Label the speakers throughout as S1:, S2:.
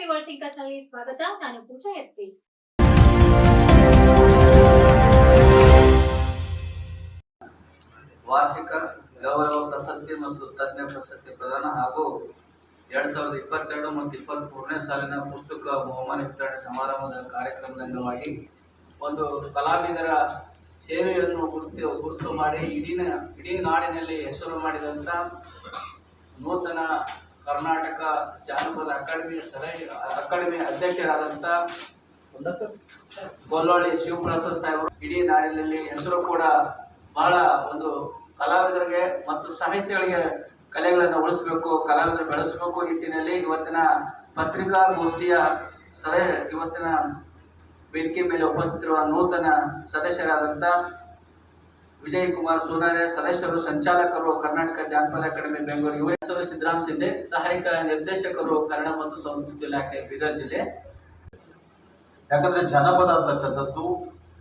S1: ನಲ್ಲಿ ಸ್ವಾಗತ. ನಾನು ಪೂಜಾ ಎಸ್ಪಿ.
S2: ವಾರ್ಷಿಕ ಗೌರವ ಪ್ರಶಸ್ತಿ ಮತ್ತು ತಜ್ಞ ಪ್ರಶಸ್ತಿ ಪ್ರದಾನ ಹಾಗೂ ಎರಡ್ ಸಾವಿರದ ಇಪ್ಪತ್ತೆರಡು ಮತ್ತು ಇಪ್ಪತ್ತ್ ಮೂರನೇ ಸಾಲಿನ ಪುಸ್ತಕ ಬಹುಮಾನ ವಿತರಣೆ ಸಮಾರಂಭದ ಕಾರ್ಯಕ್ರಮದ ಅಂಗವಾಗಿ ಒಂದು ಕಲಾವಿದರ ಸೇವೆಯನ್ನು ಗುರುತು ಗುರುತು ಮಾಡಿ ಇಡೀ ಇಡೀ ನಾಡಿನಲ್ಲಿ ಹೆಸರು ಮಾಡಿದಂಥ ನೂತನ ಕರ್ನಾಟಕ ಜಾನಪದ ಅಕಾಡೆಮಿ ಸಲಹೆ ಅಕಾಡೆಮಿ ಅಧ್ಯಕ್ಷರಾದಂಥ ಗೊಲ್ಲೊಳ್ಳಿ ಶಿವಪ್ರಸಾದ್ ಸಾಹೇಬರು. ಇಡೀ ನಾಡಿನಲ್ಲಿ ಹೆಸರು ಕೂಡ ಬಹಳ ಒಂದು ಕಲಾವಿದರಿಗೆ ಮತ್ತು ಸಾಹಿತ್ಯಗಳಿಗೆ ಕಲೆಗಳನ್ನು ಉಳಿಸಬೇಕು ಕಲಾವಿದರು ಬೆಳೆಸಬೇಕು ನಿಟ್ಟಿನಲ್ಲಿ ಇವತ್ತಿನ ಪತ್ರಿಕಾಗೋಷ್ಠಿಯ ಸಲಹೆ ಇವತ್ತಿನ ವೇದಿಕೆ ಮೇಲೆ ಉಪಸ್ಥಿತಿರುವ ನೂತನ ಸದಸ್ಯರಾದಂಥ ವಿಜಯ್ ಕುಮಾರ್ ಸೋನಾರೆ ಸದಸ್ಯರು ಸಂಚಾಲಕರು, ಕರ್ನಾಟಕ ಜಾನಪದ ಅಕಾಡೆಮಿ ಬೆಂಗಳೂರು ಇವರ ಹೆಸರು ಸಿದ್ದರಾಮ್ ಸಿಂಧೆ, ಸಹಾಯಕ ನಿರ್ದೇಶಕರು, ಕನ್ನಡ ಮತ್ತು ಸಂಸ್ಕೃತಿ ಇಲಾಖೆ ಬೀದರ್ ಜಿಲ್ಲೆ.
S3: ಯಾಕಂದ್ರೆ ಜನಪದ ಅಂತಕ್ಕಂಥದ್ದು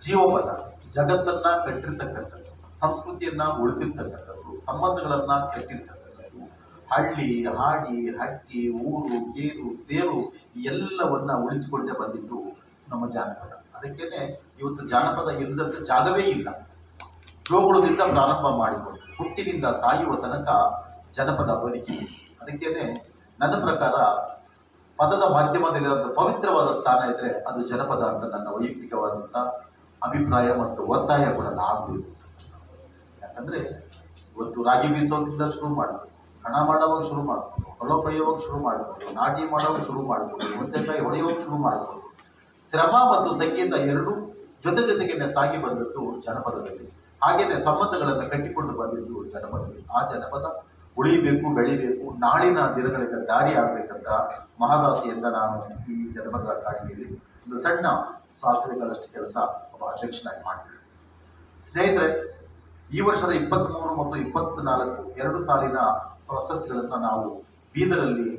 S3: ಜೀವಪದ, ಜಗತ್ತನ್ನ ಕಟ್ಟಿರ್ತಕ್ಕಂಥದ್ದು, ಸಂಸ್ಕೃತಿಯನ್ನ ಉಳಿಸಿರ್ತಕ್ಕಂಥದ್ದು, ಸಂಬಂಧಗಳನ್ನ ಕಟ್ಟಿರ್ತಕ್ಕಂಥದ್ದು. ಹಳ್ಳಿ, ಹಾಡಿ ಹಟ್ಟಿ ಊರು, ಗೇರು, ತೇರು ಎಲ್ಲವನ್ನ ಉಳಿಸಿಕೊಂಡೇ ಬಂದಿದ್ದು ನಮ್ಮ ಜಾನಪದ. ಅದಕ್ಕೇನೆ ಇವತ್ತು ಜಾನಪದ ಇಲ್ಲದಂತ ಜಾಗವೇ ಇಲ್ಲ. ಜೋಗುಳದಿಂದ ಪ್ರಾರಂಭ ಮಾಡಿಕೊಂಡು ಹುಟ್ಟಿನಿಂದ ಸಾಯುವ ತನಕ ಜನಪದ ಬದುಕಿದೆ ಅದಕ್ಕೇನೆ ನನ್ನ ಪ್ರಕಾರ ಪದದ ಮಾಧ್ಯಮದಲ್ಲಿರುವಂಥ ಪವಿತ್ರವಾದ ಸ್ಥಾನ ಇದ್ರೆ ಅದು ಜನಪದ ಅಂತ ನನ್ನ ವೈಯಕ್ತಿಕವಾದಂಥ ಅಭಿಪ್ರಾಯ ಮತ್ತು ಒತ್ತಾಯ ಕೂಡ ಆಗಬೇಕು ಯಾಕಂದ್ರೆ ಇವತ್ತು ರಾಗಿ ಬೀಸೋದ್ರಿಂದ ಶುರು ಮಾಡ್ಬೋದು, ಹಣ ಮಾಡೋವಾಗ ಶುರು ಮಾಡ್ಬೋದು, ಹೊಲ ಕೊಯ್ಯೋವಾಗ ಶುರು ಮಾಡ್ಬೋದು, ನಾಟಿ ಮಾಡೋವಾಗ ಶುರು ಮಾಡ್ಬೋದು, ಹುಣಸೆಕಾಯಿ ಹೊಡೆಯೋವಾಗ ಶುರು ಮಾಡ್ಬೋದು. ಶ್ರಮ ಮತ್ತು ಸಂಗೀತ ಎರಡೂ ಜೊತೆ ಜೊತೆಗೇನೆ ಸಾಗಿ ಬಂದದ್ದು ಜನಪದದಲ್ಲಿ. ಹಾಗೇನೆ ಸಂಬಂಧಗಳನ್ನು ಕಟ್ಟಿಕೊಂಡು ಬಂದಿದ್ದು ಜನಪದ. ಆ ಜನಪದ ಉಳಿಬೇಕು, ಬೆಳಿಬೇಕು, ನಾಳಿನ ದಿನಗಳಿಗೆ ದಾರಿ ಆಗ್ಬೇಕಂತ ಮಹದಾಸಿಯಿಂದ ನಾನು ಈ ಜನಪದ ಅಕಾಡೆಮಿಯಲ್ಲಿ ಒಂದು ಸಣ್ಣ ಸಾಸಿವೆಗಳಷ್ಟು ಕೆಲಸ ಒಬ್ಬ ಅಧ್ಯಕ್ಷನಾಗಿ ಮಾಡ್ತಿದ್ದೆ ಸ್ನೇಹಿತರೆ, ಈ ವರ್ಷದ ಇಪ್ಪತ್ತ್ಮೂರು ಮತ್ತು ಇಪ್ಪತ್ನಾಲ್ಕು ಎರಡು ಸಾಲಿನ ಪ್ರಶಸ್ತಿಗಳನ್ನ ನಾವು ಬೀದರಲ್ಲಿ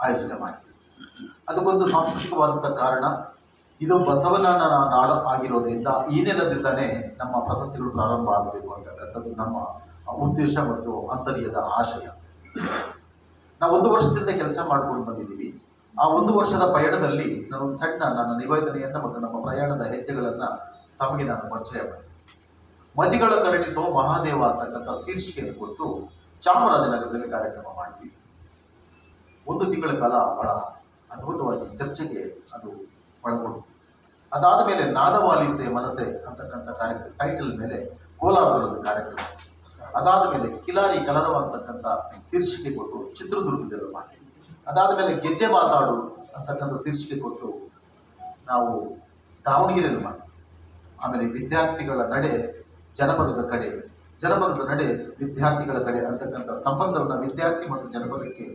S3: ಆಯೋಜನೆ ಮಾಡಿದ್ವಿ ಅದಕ್ಕೊಂದು ಸಾಂಸ್ಕೃತಿಕವಾದಂಥ ಕಾರಣ ಇದು ಬಸವನನ ನಾಡು ಆಗಿರೋದ್ರಿಂದ ಈ ನೆಲದಿಂದಲೇ ನಮ್ಮ ಪ್ರಶಸ್ತಿಗಳು ಪ್ರಾರಂಭ ಆಗಬೇಕು ಅಂತಕ್ಕಂಥದ್ದು ನಮ್ಮ ಉದ್ದೇಶ ಮತ್ತು ಅಂತರ್ಯದ ಆಶಯ. ನಾವು ಒಂದು ವರ್ಷದಿಂದ ಕೆಲಸ ಮಾಡ್ಕೊಂಡು ಬಂದಿದ್ದೀವಿ. ಆ ಒಂದು ವರ್ಷದ ಪಯಣದಲ್ಲಿ ನಾನು ಒಂದು ಸಣ್ಣ ನನ್ನ ನಿವೇದನೆಯನ್ನು ಮತ್ತು ನಮ್ಮ ಪ್ರಯಾಣದ ಹೆಜ್ಜೆಗಳನ್ನು ತಮಗೆ ನಾನು ಪರಿಚಯ ಮಾಡಿದೆ ಮದಿಗಳ ಕರಣಿಸುವ ಮಹಾದೇವ ಅಂತಕ್ಕಂಥ ಶೀರ್ಷಿಕೆಯನ್ನು ಕೊಟ್ಟು ಚಾಮರಾಜನಗರದಲ್ಲಿ ಕಾರ್ಯಕ್ರಮ ಮಾಡಿದ್ವಿ ಒಂದು ತಿಂಗಳ ಕಾಲ ಬಹಳ ಅದ್ಭುತವಾಗಿ ಚರ್ಚೆಗೆ ಅದು ಒಳಗೊಂಡು ಅದಾದ ಮೇಲೆ ನಾದವಾಲಿಸೆ ಮನಸೆ ಅಂತಕ್ಕಂಥ ಕಾರ್ಯಕ್ರಮ ಟೈಟಲ್ ಮೇಲೆ ಕೋಲಾರದಲ್ಲಿ ಒಂದು ಕಾರ್ಯಕ್ರಮ. ಅದಾದ ಮೇಲೆ ಕಿಲಾರಿ ಕಲರವ ಅಂತಕ್ಕಂಥ ಶೀರ್ಷಿಕೆ ಕೊಟ್ಟು ಚಿತ್ರದುರ್ಗದಲ್ಲಿ ಮಾಡಿ. ಅದಾದ ಮೇಲೆ ಗೆಜ್ಜೆ ಮಾತಾಡು ಅಂತಕ್ಕಂಥ ಶೀರ್ಷಿಕೆ ಕೊಟ್ಟು ನಾವು ದಾವಣಗೆರೆಯಲ್ಲಿ ಮಾಡಿ. ಆಮೇಲೆ ವಿದ್ಯಾರ್ಥಿಗಳ ನಡೆ ಜನಪದದ ಕಡೆ, ಜನಪದದ ನಡೆ ವಿದ್ಯಾರ್ಥಿಗಳ ಕಡೆ ಅಂತಕ್ಕಂಥ ಸಂಬಂಧವನ್ನು ವಿದ್ಯಾರ್ಥಿ ಮತ್ತು ಜನಪದಕ್ಕೆ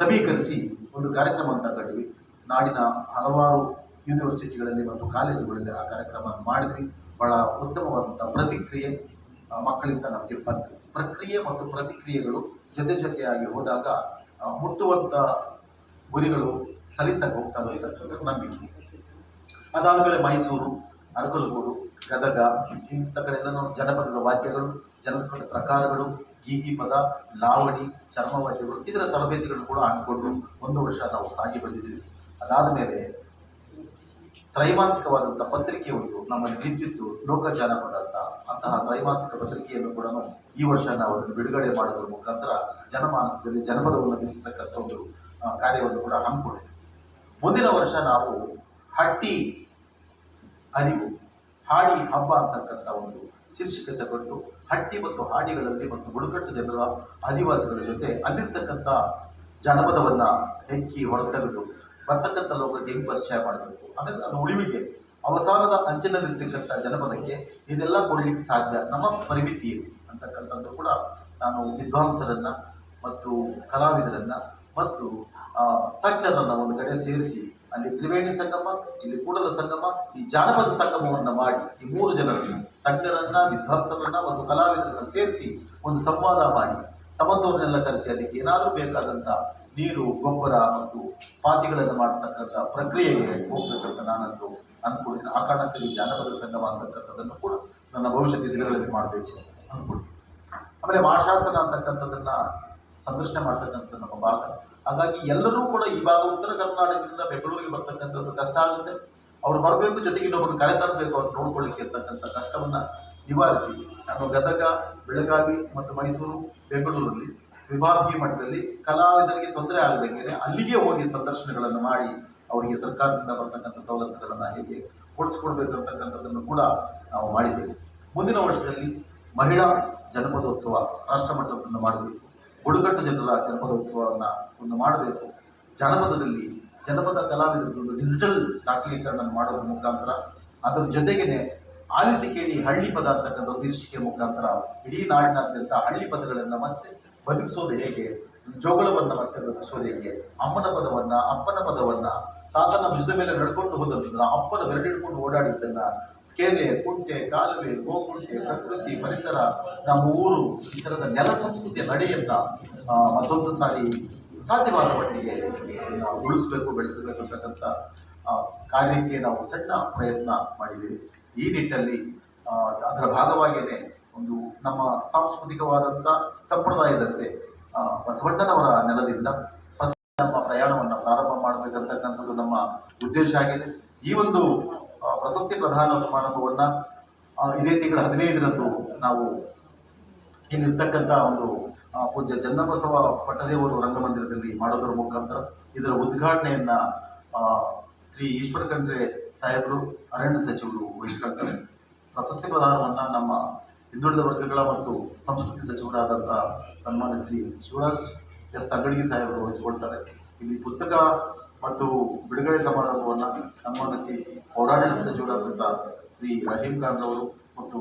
S3: ಸಮೀಕರಿಸಿ ಒಂದು ಕಾರ್ಯಕ್ರಮ ಅಂತ ಕಂಡ್ವಿ ನಾಡಿನ ಹಲವಾರು ಯೂನಿವರ್ಸಿಟಿಗಳಲ್ಲಿ ಮತ್ತು ಕಾಲೇಜುಗಳಲ್ಲಿ ಆ ಕಾರ್ಯಕ್ರಮ ಮಾಡಿದ್ವಿ ಬಹಳ ಉತ್ತಮವಾದಂಥ ಪ್ರತಿಕ್ರಿಯೆ ಮಕ್ಕಳಿಂದ ನಮಗೆ ಬಂತು. ಪ್ರಕ್ರಿಯೆ ಮತ್ತು ಪ್ರತಿಕ್ರಿಯೆಗಳು ಜೊತೆ ಜೊತೆಯಾಗಿ ಹೋದಾಗ ಮುಟ್ಟುವಂಥ ಗುರಿಗಳು ಸಲೀಸಾಗಿ ಹೋಗ್ತವೆ ಅಂತಕ್ಕಂಥ ನಂಬಿಕೆ. ಅದಾದ ಮೇಲೆ ಮೈಸೂರು, ಅರಕಲಗೂಡು, ಗದಗ, ಇಂಥ ಕಡೆ ಎಲ್ಲ ನಾವು ಜನಪದದ ವಾದ್ಯಗಳು, ಜನಪದ ಪ್ರಕಾರಗಳು ಗೀಗಿ ಪದ, ಲಾವಣಿ ಚರ್ಮವಾದ್ಯಗಳು ಇದರ ತರಬೇತಿಗಳು ಕೂಡ ಅಂದ್ಕೊಂಡು ಒಂದು ವರ್ಷ ನಾವು ಸಾಗಿ ಬಂದಿದ್ದೀವಿ. ಅದಾದ ಮೇಲೆ ತ್ರೈಮಾಸಿಕವಾದಂಥ ಪತ್ರಿಕೆ ಒಂದು ನಮ್ಮಲ್ಲಿ ನಿಂತಿತ್ತು ಲೋಕ ಜಾನಪದ ಅಂತ ಅಂತಹ ತ್ರೈಮಾಸಿಕ ಪತ್ರಿಕೆಯನ್ನು ಕೂಡ ಈ ವರ್ಷ ನಾವು ಅದನ್ನು ಬಿಡುಗಡೆ ಮಾಡೋದ್ರ ಮುಖಾಂತರ ಜನಮಾನಸದಲ್ಲಿ ಜನಪದವನ್ನು ನಿಂತಕ್ಕಂಥ ಒಂದು ಕಾರ್ಯವನ್ನು ಕೂಡ ಹಮ್ಮಿಕೊಂಡಿದೆ ಮುಂದಿನ ವರ್ಷ ನಾವು ಹಟ್ಟಿ ಅರಿವು ಹಾಡಿ ಹಬ್ಬ ಅಂತಕ್ಕಂಥ ಒಂದು ಶೀರ್ಷಿಕೆ ತಗೊಂಡು ಹಟ್ಟಿ ಮತ್ತು ಹಾಡಿಗಳಲ್ಲಿ ಮತ್ತು ಬುಡಕಟ್ಟು ಜನರ ಆದಿವಾಸಿಗಳ ಜೊತೆ ಅಲ್ಲಿರ್ತಕ್ಕಂಥ ಜನಪದವನ್ನ ಹೆಕ್ಕಿ ಹೊರತೆಗೆದು ಬರ್ತಕ್ಕಂಥ ಲೋಕಕ್ಕೆ ಹೆಂಗೆ ಪರಿಚಯ ಮಾಡಬೇಕು? ಆಮೇಲೆ ಅದು ಉಳಿವಿಗೆ ಅವಸಾನದ ಅಂಚಿನಲ್ಲಿರ್ತಕ್ಕಂಥ ಜನಪದಕ್ಕೆ ಇದೆಲ್ಲ ಕೊಡಲಿಕ್ಕೆ ಸಾಧ್ಯ. ನಮ್ಮ ಪರಿಮಿತಿ ಅಂತಕ್ಕಂಥದ್ದು ಕೂಡ ನಾನು ವಿದ್ವಾಂಸರನ್ನ ಮತ್ತು ಕಲಾವಿದರನ್ನ ಮತ್ತು ತಜ್ಞರನ್ನ ಒಂದು ಕಡೆ ಸೇರಿಸಿ ಅಲ್ಲಿ ತ್ರಿವೇಣಿ ಸಂಗಮ, ಇಲ್ಲಿ ಕೂಡದ ಸಂಗಮ, ಈ ಜಾನಪದ ಸಂಗಮವನ್ನ ಮಾಡಿ ಈ ಮೂರು ಜನರನ್ನು, ತಜ್ಞರನ್ನ, ವಿದ್ವಾಂಸರನ್ನ ಮತ್ತು ಕಲಾವಿದರನ್ನ ಸೇರಿಸಿ ಒಂದು ಸಂವಾದ ಮಾಡಿ, ತಮ್ಮದೋರನ್ನೆಲ್ಲ ಕರೆಸಿ ಅದಕ್ಕೆ ಏನಾದರೂ ಬೇಕಾದಂತ ನೀರು, ಗೊಬ್ಬರ ಮತ್ತು ಪಾತಿಗಳನ್ನು ಮಾಡತಕ್ಕಂಥ ಪ್ರಕ್ರಿಯೆಗೆ ಹೋಗ್ಬೇಕಂತ ನಾನಂತೂ ಅಂದ್ಕೊಳ್ತೀನಿ. ಆ ಕಾರಣಕ್ಕಾಗಿ ಜಾನಪದ ಸಂಗಮ ಅಂತಕ್ಕಂಥದ್ದನ್ನು ಕೂಡ ನನ್ನ ಭವಿಷ್ಯದ ದಿನಗಳಲ್ಲಿ ಮಾಡಬೇಕು ಅಂದ್ಕೊಳ್ತೀನಿ. ಆಮೇಲೆ ಮಾಶಾಸನ ಅಂತಕ್ಕಂಥದ್ದನ್ನ ಸಂದರ್ಶನ ಮಾಡ್ತಕ್ಕಂಥ ನಮ್ಮ ಭಾಗ. ಹಾಗಾಗಿ ಎಲ್ಲರೂ ಕೂಡ ಈ ಭಾಗ ಉತ್ತರ ಕರ್ನಾಟಕದಿಂದ ಬೆಂಗಳೂರಿಗೆ ಬರ್ತಕ್ಕಂಥದ್ದು ಕಷ್ಟ ಆಗುತ್ತೆ. ಅವ್ರು ಬರಬೇಕು, ಜೊತೆಗೆ ಇನ್ನೊಬ್ಬರು ಕರೆ ತರಬೇಕು ಅವ್ರು ನೋಡ್ಕೊಳ್ಳಿಕ್ಕೆ ಇರ್ತಕ್ಕಂಥ ಕಷ್ಟವನ್ನ ನಿವಾರಿಸಿ. ನಾನು ಗದಗ, ಬೆಳಗಾವಿ ಮತ್ತು ಮೈಸೂರು, ಬೆಂಗಳೂರಲ್ಲಿ ವಿಭಾಗೀಯ ಮಟ್ಟದಲ್ಲಿ ಕಲಾವಿದರಿಗೆ ತೊಂದರೆ ಆಗದಂಗೆ ಅಲ್ಲಿಗೆ ಹೋಗಿ ಸಂದರ್ಶನಗಳನ್ನು ಮಾಡಿ ಅವರಿಗೆ ಸರ್ಕಾರದಿಂದ ಬರ್ತಕ್ಕಂಥ ಸವಲತ್ತುಗಳನ್ನು ಹೇಗೆ ಕೊಡಿಸ್ಕೊಡ್ಬೇಕು ಅಂತಕ್ಕಂಥದ್ದನ್ನು ಕೂಡ ನಾವು ಮಾಡಿದ್ದೇವೆ. ಮುಂದಿನ ವರ್ಷದಲ್ಲಿ ಮಹಿಳಾ ಜನಪದೋತ್ಸವ ರಾಷ್ಟ್ರ ಮಟ್ಟದಿಂದ ಮಾಡಬೇಕು. ಬುಡಕಟ್ಟು ಜನರ ಜನಪದೋತ್ಸವವನ್ನು ಒಂದು ಮಾಡಬೇಕು. ಜನಪದದಲ್ಲಿ ಜನಪದ ಕಲಾವಿದರದ್ದು ಡಿಜಿಟಲ್ ದಾಖಲೀಕರಣ ಮಾಡೋದ್ರ ಮುಖಾಂತರ ಅದರ ಜೊತೆಗೇನೆ ಆಲಿಸಿ ಕೇಳಿ ಹಳ್ಳಿ ಪದ ಅಂತಕ್ಕಂಥ ಶೀರ್ಷಿಕೆ ಮುಖಾಂತರ ಇಡೀ ನಾಡಿನಾದ್ಯಂತ ಹಳ್ಳಿ ಪದಗಳನ್ನು ಮತ್ತೆ ಬದುಕಿಸೋದು ಹೇಗೆ? ಜೋಗಳವನ್ನ ಮತ್ತೆ ಬದುಕಿಸೋದು ಹೇಗೆ? ಅಮ್ಮನ ಪದವನ್ನ, ಅಪ್ಪನ ಪದವನ್ನ, ತಾತನ ಭುಜದ ಮೇಲೆ ನಡ್ಕೊಂಡು ಹೋದಂತ ಅಪ್ಪನ ಬೆರಳಿಡ್ಕೊಂಡು ಓಡಾಡಿದ್ದನ್ನ, ಕೆರೆ, ಕುಂಟೆ, ಕಾಲುವೆ, ಗೋಕುಂಟೆ, ಪ್ರಕೃತಿ, ಪರಿಸರ, ನಮ್ಮ ಊರು, ಈ ಥರದ ನೆಲ ಸಂಸ್ಕೃತಿಯ ನಡೆಯನ್ನ ಮತ್ತೊಂದು ಸಾರಿ ಸಾಧ್ಯವಾದ ಮಟ್ಟಿಗೆ ನಾವು ಉಳಿಸ್ಬೇಕು, ಬೆಳೆಸಬೇಕು ಅಂತಕ್ಕಂಥ ಕಾರ್ಯಕ್ಕೆ ನಾವು ಸಣ್ಣ ಪ್ರಯತ್ನ ಮಾಡಿದ್ದೀವಿ. ಈ ನಿಟ್ಟಲ್ಲಿ ಅದರ ಭಾಗವಾಗಿಯೇ ಒಂದು ನಮ್ಮ ಸಾಂಸ್ಕೃತಿಕವಾದಂಥ ಸಂಪ್ರದಾಯದಂತೆ ಬಸವಣ್ಣನವರ ನೆಲದಿಂದ ನಮ್ಮ ಪ್ರಯಾಣವನ್ನು ಪ್ರಾರಂಭ ಮಾಡಬೇಕಂತಕ್ಕಂಥದ್ದು ನಮ್ಮ ಉದ್ದೇಶ ಆಗಿದೆ. ಈ ಒಂದು ಪ್ರಶಸ್ತಿ ಪ್ರಧಾನ ಸಮಾರಂಭವನ್ನ ಇದೇ ತಿಂಗಳ ಹದಿನೈದರಂದು ನಾವು ಇಲ್ಲಿರ್ತಕ್ಕಂಥ ಒಂದು ಪೂಜ್ಯ ಚನ್ನಬಸವ ಪಟ್ಟದೇವರು ರಂಗಮಂದಿರದಲ್ಲಿ ಮಾಡೋದರ ಮುಖಾಂತರ ಇದರ ಉದ್ಘಾಟನೆಯನ್ನ ಶ್ರೀ ಈಶ್ವರ ಖಂಡ್ರೆ ಸಾಹೇಬರು, ಅರಣ್ಯ ಸಚಿವರು ವಹಿಸ್ಕೊಳ್ತಾರೆ. ಪ್ರಶಸ್ತಿ ಪ್ರಧಾನವನ್ನು ನಮ್ಮ ಹಿಂದುಳಿದ ವರ್ಗಗಳ ಮತ್ತು ಸಂಸ್ಕೃತಿ ಸಚಿವರಾದಂಥ ಸನ್ಮಾನ್ಯ ಶ್ರೀ ಶಿವರಾಜ್ ಎಸ್. ತಂಗಡಿಗೆ ಸಾಹೇಬರು ವಹಿಸಿಕೊಳ್ತಾರೆ. ಇಲ್ಲಿ ಪುಸ್ತಕ ಮತ್ತು ಬಿಡುಗಡೆ ಸಮಾರಂಭವನ್ನು ಸನ್ಮಾನ್ಯ ಶ್ರೀ ಪೌರಾಡಳಿತ ಸಚಿವರಾದಂಥ ಶ್ರೀ ರಹೀಂ ಖಾನ್ ಅವರು ಮತ್ತು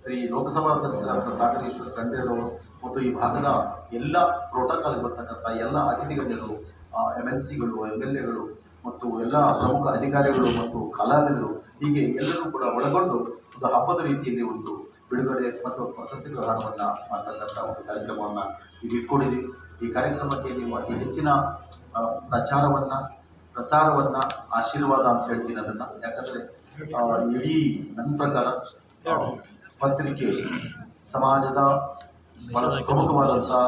S3: ಶ್ರೀ ಲೋಕಸಭಾ ಸದಸ್ಯರಾದಂಥ ಸಾಗರೇಶ್ವರ ಖಂಡ್ರೆರವರು ಮತ್ತು ಈ ಭಾಗದ ಎಲ್ಲ ಪ್ರೋಟೋಕಾಲ್ ಬರ್ತಕ್ಕಂಥ ಎಲ್ಲ ಅತಿಥಿ ಗಣ್ಯರು ಎಂ ಎಲ್ ಸಿಗಳು ಎಂ ಎಲ್ ಎಗಳು ಮತ್ತು ಎಲ್ಲ ಪ್ರಮುಖ ಅಧಿಕಾರಿಗಳು ಮತ್ತು ಕಲಾವಿದರು ಹೀಗೆ ಎಲ್ಲರೂ ಕೂಡ ಒಳಗೊಂಡು ಒಂದು ಹಬ್ಬದ ರೀತಿಯಲ್ಲಿ ಒಂದು ಬಿಡುಗಡೆ ಮತ್ತು ಪ್ರಶಸ್ತಿ ಪ್ರದಾನವನ್ನ ಮಾಡ್ತಕ್ಕಂಥ ಒಂದು ಕಾರ್ಯಕ್ರಮವನ್ನ ಈಗ ಇಟ್ಕೊಂಡಿದ್ದೀವಿ. ಈ ಕಾರ್ಯಕ್ರಮಕ್ಕೆ ನೀವು ಅತಿ ಹೆಚ್ಚಿನ ಪ್ರಚಾರವನ್ನು, ಪ್ರಸಾರವನ್ನ ಆಶೀರ್ವಾದ ಅಂತ ಹೇಳ್ತೀನಿ ಅದನ್ನ. ಯಾಕಂದ್ರೆ ಇಡೀ ನನ್ನ ಪ್ರಕಾರ ಪತ್ರಿಕೆ ಸಮಾಜದ ಬಹಳ ಪ್ರಮುಖವಾದಂತಹ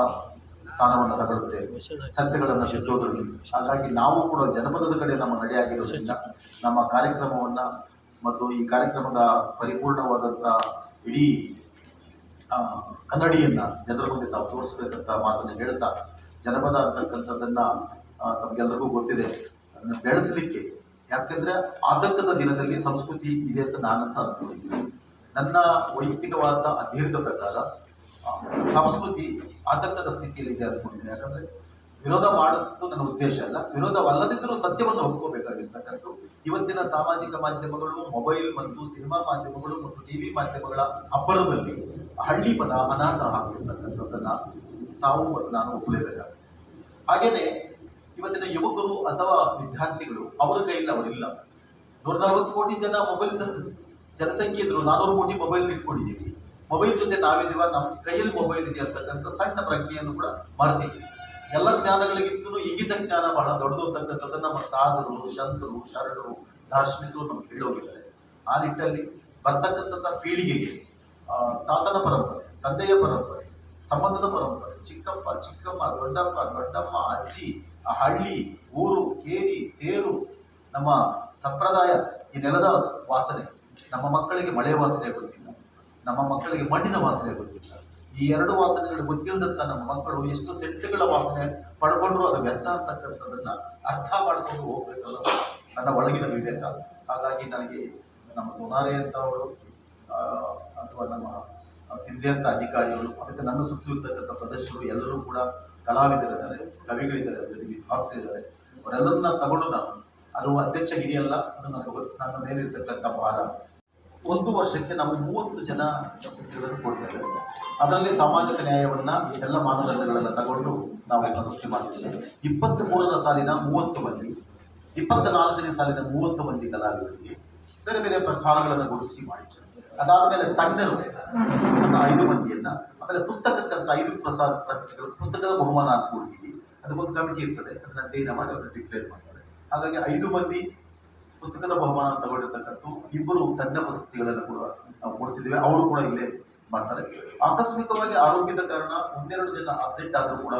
S3: ಸ್ಥಾನವನ್ನು ತಗೊಳುತ್ತೆ ಸತ್ಯಗಳನ್ನು ಬಿತ್ತೋದ್ರಲ್ಲಿ ಹಾಗಾಗಿ ನಾವು ಕೂಡ ಜನಪದದ ಕಡೆ ನಮ್ಮ ನಡೆಯಾಗಿರೋದ್ರಿಂದ ನಮ್ಮ ಕಾರ್ಯಕ್ರಮವನ್ನ ಮತ್ತು ಈ ಕಾರ್ಯಕ್ರಮದ ಪರಿಪೂರ್ಣವಾದಂಥ ಇಡೀ ಕನ್ನಡಿಯನ್ನ ಜನರ ಮುಂದೆ ತಾವು ತೋರಿಸ್ಬೇಕಂತ ಮಾತನ್ನು ಹೇಳ್ತಾ ಜನಪದ ಅಂತಕ್ಕಂಥದ್ದನ್ನ ತಮಗೆಲ್ಲರಿಗೂ ಗೊತ್ತಿದೆ. ಅದನ್ನ ಬೆಳೆಸಲಿಕ್ಕೆ, ಯಾಕಂದ್ರೆ ಆತಂಕದ ದಿನದಲ್ಲಿ ಸಂಸ್ಕೃತಿ ಇದೆ ಅಂತ ನಾನಂತ ಅಂದ್ಕೊಂಡಿದ್ದೀನಿ ನನ್ನ ವೈಯಕ್ತಿಕವಾದ ಅಧ್ಯಯನದ ಪ್ರಕಾರ ಸಂಸ್ಕೃತಿ ಆತಂಕದ ಸ್ಥಿತಿಯಲ್ಲಿದೆ ಅಂದ್ಕೊಂಡಿದ್ದೀನಿ ಯಾಕಂದ್ರೆ ವಿರೋಧ ಮಾಡೋದು ನನ್ನ ಉದ್ದೇಶ ಅಲ್ಲ. ವಿರೋಧವಲ್ಲದಿದ್ದರೂ ಸತ್ಯವನ್ನು ಒಪ್ಕೋಬೇಕಾಗಿರ್ತಕ್ಕಂಥದ್ದು. ಇವತ್ತಿನ ಸಾಮಾಜಿಕ ಮಾಧ್ಯಮಗಳು, ಮೊಬೈಲ್ ಮತ್ತು ಸಿನಿಮಾ ಮಾಧ್ಯಮಗಳು ಮತ್ತು ಟಿವಿ ಮಾಧ್ಯಮಗಳ ಅಬ್ಬರದಲ್ಲಿ ಹಳ್ಳಿ ಪದ ಅನಾಥ ಆಗಿರ್ತಕ್ಕಂಥದ್ದನ್ನ ತಾವು ಮತ್ತು ನಾನು ಒಪ್ಪಲೇಬೇಕಾಗುತ್ತೆ. ಹಾಗೇನೆ ಇವತ್ತಿನ ಯುವಕರು ಅಥವಾ ವಿದ್ಯಾರ್ಥಿಗಳು ಅವರ ಕೈಯಲ್ಲಿ ಅವರಿಲ್ಲ. ನೂರ ನಲವತ್ತು ಕೋಟಿ ಜನ ಮೊಬೈಲ್ ಜನಸಂಖ್ಯೆ ಇದ್ರು ನಾನೂರು ಕೋಟಿ ಮೊಬೈಲ್ ಇಟ್ಕೊಂಡಿದ್ದೀವಿ ಮೊಬೈಲ್ ಜೊತೆ ನಾವಿದೀವ ನಮ್ಮ ಕೈಯಲ್ಲಿ ಮೊಬೈಲ್ ಇದೆ ಅಂತಕ್ಕಂಥ ಸಣ್ಣ ಪ್ರಜ್ಞೆಯನ್ನು ಕೂಡ ಮರೆತಿದ್ದೀವಿ. ಎಲ್ಲ ಜ್ಞಾನಗಳಿಗಿಂತಲೂ ಈಗಿದ ಜ್ಞಾನ ಬಹಳ ದೊಡ್ಡದು ಅಂತಕ್ಕಂಥದ್ದು ನಮ್ಮ ಸಾಧರು, ಶಂತರು, ಶರಣರು, ದಾರ್ಶನಿಕರು ನಮ್ಗೆ ಹೇಳೋಗಿದ್ದಾರೆ ಆ ನಿಟ್ಟಲ್ಲಿ ಬರ್ತಕ್ಕಂಥ ಪೀಳಿಗೆಗೆ ತಾತನ ಪರಂಪರೆ, ತಂದೆಯ ಪರಂಪರೆ, ಸಂಬಂಧದ ಪರಂಪರೆ, ಚಿಕ್ಕಪ್ಪ, ಚಿಕ್ಕಮ್ಮ, ದೊಡ್ಡಪ್ಪ, ದೊಡ್ಡಮ್ಮ, ಅಜ್ಜಿ ಹಳ್ಳಿ, ಊರು, ಕೇರಿ, ತೇರು, ನಮ್ಮ ಸಂಪ್ರದಾಯ ಈ ನೆಲದ ವಾಸನೆ. ನಮ್ಮ ಮಕ್ಕಳಿಗೆ ಮಳೆಯ ವಾಸನೆ ಗೊತ್ತಿಲ್ಲ ನಮ್ಮ ಮಕ್ಕಳಿಗೆ ಮಣ್ಣಿನ ವಾಸನೆ ಗೊತ್ತಿಲ್ಲ ಈ ಎರಡು ವಾಸನೆಗಳು ಗೊತ್ತಿಲ್ಲದಂತ ನಮ್ಮ ಮಕ್ಕಳು ಎಷ್ಟು ಸೆಂಟ್ಗಳ ವಾಸನೆ ಪಡ್ಕೊಂಡ್ರು ಅದು ವ್ಯರ್ಥ ಅಂತಕ್ಕಂಥದ್ದನ್ನ ಅರ್ಥ ಮಾಡ್ಕೊಂಡು ಹೋಗ್ಬೇಕಲ್ಲ ನನ್ನ ಒಳಗಿನ ವಿವೇಕ. ಹಾಗಾಗಿ ನನಗೆ ನಮ್ಮ ಸೋನಾರೆ ಅಂತವರು ಅಥವಾ ನಮ್ಮ ಸಿದ್ಧಿ ಅಂತ ಅಧಿಕಾರಿಗಳು, ಅದಕ್ಕೆ ನನ್ನ ಸುತ್ತಿರ್ತಕ್ಕಂಥ ಸದಸ್ಯರು ಎಲ್ಲರೂ ಕೂಡ ಕಲಾವಿದರಿದ್ದಾರೆ, ಕವಿಗಳಿದ್ದಾರೆ ಜೊತೆಗೆ ವಿದ್ವಾಂಸರಿದ್ದಾರೆ ಅವರೆಲ್ಲರನ್ನ ತಗೊಂಡು ನಾನು, ಅದು ಅಧ್ಯಕ್ಷ ಹಿರಿಯಲ್ಲ, ಅದು ನನ್ನ. ನನ್ನ ಮೇಲಿರ್ತಕ್ಕಂಥ ಭಾರ. ಒಂದು ವರ್ಷಕ್ಕೆ ನಾವು ಮೂವತ್ತು ಜನ ಪ್ರಶಸ್ತಿಗಳನ್ನು ಕೊಡ್ತೇವೆ ಅದರಲ್ಲಿ ಸಾಮಾಜಿಕ ನ್ಯಾಯವನ್ನ ಎಲ್ಲ ಮಾನದಂಡಗಳನ್ನ ತಗೊಂಡು ನಾವು ಪ್ರಶಸ್ತಿ ಮಾಡ್ತೇವೆ. ಇಪ್ಪತ್ತ್ ಮೂರರ ಸಾಲಿನ ಮೂವತ್ತು ಮಂದಿ ಇಪ್ಪತ್ತ ನಾಲ್ಕನೇ ಸಾಲಿನ ಮೂವತ್ತು ಮಂದಿ ಕಲಾವಿದರಿಗೆ ಬೇರೆ ಬೇರೆ ಪ್ರಕಾರಗಳನ್ನು ಗುರುತಿಸಿ ಮಾಡಿದ್ದೇವೆ ಅದಾದ್ಮೇಲೆ ತಜ್ಞರು ಐದು ಮಂದಿಯನ್ನ, ಆಮೇಲೆ ಪುಸ್ತಕಕ್ಕಂತ ಐದು ಪ್ರಸಾದ ಪ್ರ- ಪುಸ್ತಕದ ಬಹುಮಾನ ಅಂತ ಕೊಡ್ತೀವಿ. ಅದಕ್ಕೊಂದು ಕಮಿಟಿ ಇರ್ತದೆ, ಅದನ್ನ ಅಧ್ಯಯನ ಮಾಡಿ ಅವರು ಡಿಕ್ಲೇರ್ ಮಾಡ್ತಾರೆ. ಹಾಗಾಗಿ ಐದು ಮಂದಿ ಪುಸ್ತಕದ ಬಹುಮಾನ ತಗೊಂಡಿರ್ತಕ್ಕಂಥ ಇಬ್ಬರು ತಜ್ಞ ಪ್ರಶಸ್ತಿಗಳನ್ನು ಕೂಡ ನಾವು ಕೊಡ್ತಿದ್ದೇವೆ. ಅವರು ಕೂಡ ಇಲ್ಲೇ ಮಾಡ್ತಾರೆ. ಆಕಸ್ಮಿಕವಾಗಿ ಆರೋಗ್ಯದ ಕಾರಣ ಒಂದೆರಡು ಜನ ಅಬ್ಸೆಂಟ್ ಆದರೂ ಕೂಡ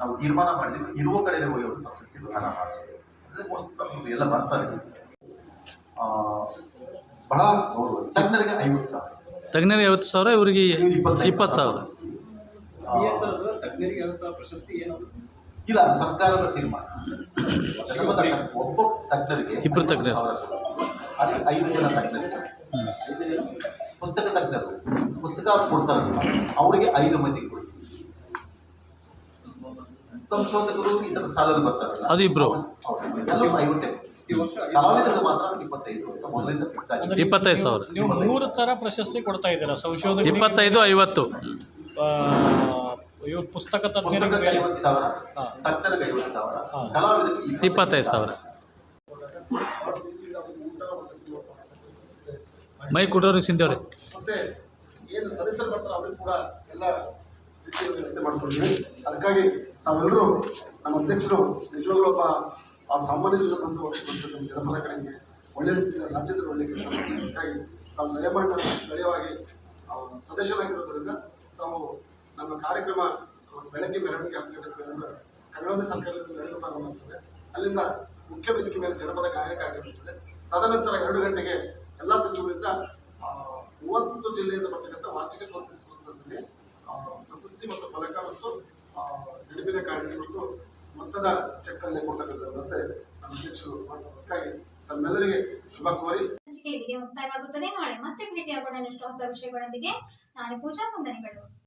S3: ನಾವು ತೀರ್ಮಾನ ಮಾಡಿದ್ವಿ ಇರುವ ಕಡೆ ಹೋಗಿ ಅವರು ಪ್ರಶಸ್ತಿ ಪ್ರದಾನ ಮಾಡ್ತಾರೆ. ಅದೇ ಮೋಸ್ಟ್ ಎಲ್ಲ ಬರ್ತಾರೆ ಆ, ಬಹಳ ಗೌರವ. ತಜ್ಞರಿಗೆ ಐವತ್ತು ಸಾವಿರ.
S4: ತಜ್ಞರಿಗೆ ಐವತ್ತು ಸಾವಿರ ಇವರಿಗೆ ಇಪ್ಪತ್ತು ಸಾವಿರ.
S5: ಪ್ರಶಸ್ತಿ ಏನು
S3: ಇಲ್ಲ ಅದು ಸರ್ಕಾರದ ತೀರ್ಮಾನ. ಒಬ್ಬ ತಜ್ಞರಿಗೆ
S4: ಇಬ್ಬರು
S3: ತಜ್ಞ
S4: ತಜ್ಞರು.
S3: ಸಾವಿರ ಕೊಡ್ತಾರೆ. ಅಲ್ಲಿ ಐದು ಜನ ತಜ್ಞರಿಗೆ. ಪುಸ್ತಕ ತಜ್ಞರು ಪುಸ್ತಕ ಕೊಡ್ತಾರಲ್ಲ ಅವರಿಗೆ ಐದು ಮಂದಿ ಕೊಡ್ತೀವಿ ಸಂಶೋಧಕರು ಇದರ ಸಾಲಲ್ಲಿ ಬರ್ತಾರೆ
S4: ಅದು ಇಬ್ಬರು
S3: ಐವತ್ತೈದು ಎಲ್ಲರೂ ಐವತ್ತೇ.
S5: ಈ ವರ್ಷ
S3: ಕಲಾವಿದರಿಗೆ ಮಾತ್ರ ಇಪ್ಪತ್ತೈದು. ಮೊದಲಿಂದ ಫಿಕ್ಸ್ ಆಗಿದೆ.
S4: ಇಪ್ಪತ್ತೈದು ಸಾವಿರ.
S6: ನೀವು ಮೂರು ಥರ ಪ್ರಶಸ್ತಿ ಕೊಡ್ತಾ ಇದ್ದೀರಾ? ಸಂಶೋಧನೆ
S4: ಇಪ್ಪತ್ತೈದು ಐವತ್ತು.
S6: ಇವ್ರು ಪುಸ್ತಕ ತಜ್ಞರಿಗೆ
S3: ಐವತ್ತು ಸಾವಿರ. ತಜ್ಞರಿಗೆ ಐವತ್ತು ಸಾವಿರ. ಕಲಾವಿದರಿಗೆ
S4: ಇಪ್ಪತ್ತೈದು ಸಾವಿರ. ಮೈ ಕೊಡೋರು ಸಿಂಧವ್ರಿ
S7: ಮತ್ತೆ ಏನು ಸದಸ್ಯರು ಬರ್ತಾರೆ ಕೂಡ ಎಲ್ಲ ರೀತಿಯ ವ್ಯವಸ್ಥೆ ಮಾಡ್ಕೊಂಡಿದ್ದೀವಿ. ಅದಕ್ಕಾಗಿ ತಾವೆಲ್ಲರೂ ನಮ್ಮ ಅಧ್ಯಕ್ಷರು ನಿಜವಾಗ್ಲೂ ಒಬ್ಬ ಆ ಸಾಮಾನ್ಯದಿಂದ ಬಂದು ನಮ್ಮ ಜನಪದ ಕಡೆಗೆ ಒಳ್ಳೆ ರೀತಿಯ ರಾಜ್ಯದಲ್ಲಿ ಒಳ್ಳೆ ಕೆಲಸ ಮಾಡಿದ್ದಕ್ಕಾಗಿ ಅದಕ್ಕಾಗಿ ತಾವು ದಯಮಾಡಿ ಆ, ಸದಸ್ಯರಾಗಿರೋದ್ರಿಂದ ತಾವು ನಮ್ಮ ಕಾರ್ಯಕ್ರಮ ಬೆಳಗ್ಗೆ ಮೆರವಣಿಗೆ ಹತ್ತು ಗಂಟೆ ಮೆರವಣಿಗೆ ಕನ್ನಡಾಂಬೆ ಸರ್ಕಾರದಿಂದ ಅಲ್ಲಿಂದ ಮುಖ್ಯ ವೇದಿಕೆ ಮೇಲೆ ಜನಪದ ಗಾಯಕ ಆಗಿರುತ್ತದೆ. ತದನಂತರ ಎರಡು ಗಂಟೆಗೆ ಎಲ್ಲ ಸಚಿವರಿಂದ ಮೂವತ್ತು ಜಿಲ್ಲೆಯಿಂದ ಬರ್ತಕ್ಕಂಥ ವಾರ್ಷಿಕ ಪ್ರಶಸ್ತಿ ಪುಸ್ತಕದಲ್ಲಿ ಪ್ರಶಸ್ತಿ ಮತ್ತು ಫಲಕ ಮತ್ತು ನೆನಪಿನ ಕಾಣಿಕೆ ಮತ್ತು ಮೊತ್ತದ ಚೆಕ್ ಅಲ್ಲೇ ಕೊಡ್ತಕ್ಕಂಥ ವ್ಯವಸ್ಥೆ ನಮ್ಮ ಅಧ್ಯಕ್ಷರು ಮಾಡಿ ತಮ್ಮೆಲ್ಲರಿಗೆ ಶುಭ ಕೋರಿ.
S1: ಮುಕ್ತಾಯವಾಗುತ್ತದೆ. ನಾಳೆ ಮತ್ತೆ ಭೇಟಿಯಾಗೋಣ ಇಷ್ಟು ಹೊಸ ವಿಷಯಗಳೊಂದಿಗೆ. ನಾನು ಪೂಜಾ ವಂದನೆಗಳು